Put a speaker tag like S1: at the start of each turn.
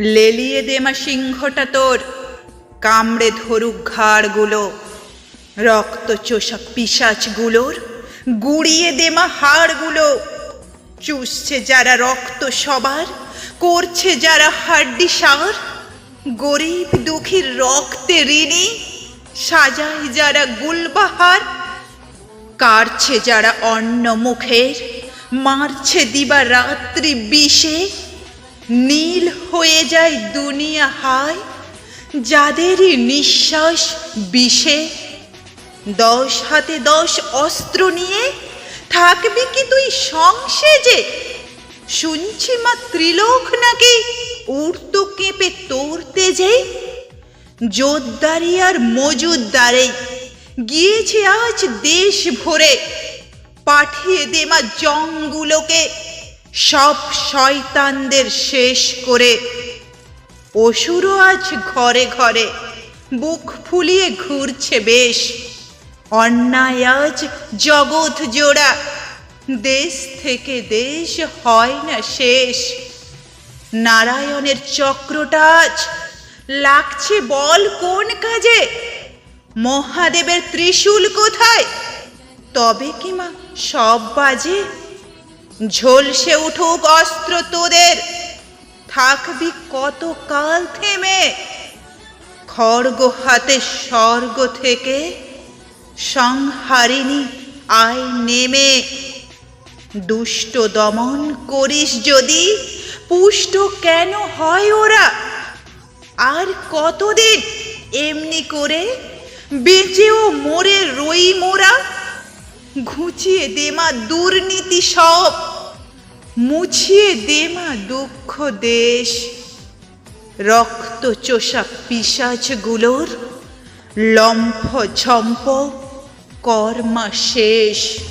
S1: লেলিয়ে দে মা সিংহটা তোর, কামড়ে ধরুক ঘাড়গুলো রক্ত চোষা পিসাচগুলোর গুড়িয়ে দে মা হাড়গুলো। চুষছে যারা রক্ত সবার, করছে যারা হাড্ডি সার, গরিব দুঃখীর রক্তে ঋণী, সাজায় যারা গুলবাহার, কাড়ছে যারা অন্ন মুখের, মারছে দিবা রাত্রি বিষে নীল হয়ে যায় দুনিয়া হায়, যাদেরই নিঃশ্বাস বিষে। দশ হাতে দশ অস্ত্র নিয়ে থাকবি কি তুই সংসেজে শুনছি মা ত্রিলোক নাকি উড়ত কেঁপে তোর তেজে জোরদারি আর মজুদদারে গিয়েছে আজ দেশ ভরে পাঠিয়ে দে মা জংগুলোকে সব শয়তানদের শেষ করে অসুরও আজ ঘরে ঘরে বুক ফুলিয়ে ঘুরছে বেশ। অন্যায় আজ জগৎ জোড়া, দেশ থেকে দেশ হয় না শেষ। নারায়ণের চক্রটা আজ লাগছে বল কোন কাজে? মহাদেবের ত্রিশূল কোথায়? তবে কি মা সব বাজে? ঝলসে উঠুক অস্ত্র তোদের। থাকবি কত কাল থেমে? খড়গ হাতে স্বর্গ থেকে সংহারিণী আয় নেমে। দুষ্ট দমন করিস যদি, পুষ্ট কেন হয় ওরা? আর কতদিন এমনি করে বেঁচেও মরে রই মোরা? ঘুচিয়ে দেমা দুর্নীতি সব। মুছিয়ে দেমা দুঃখ দেশ। রক্ত চোষা পিসাচগুলোর লম্ফ ঝম্প কর্মা শেষ।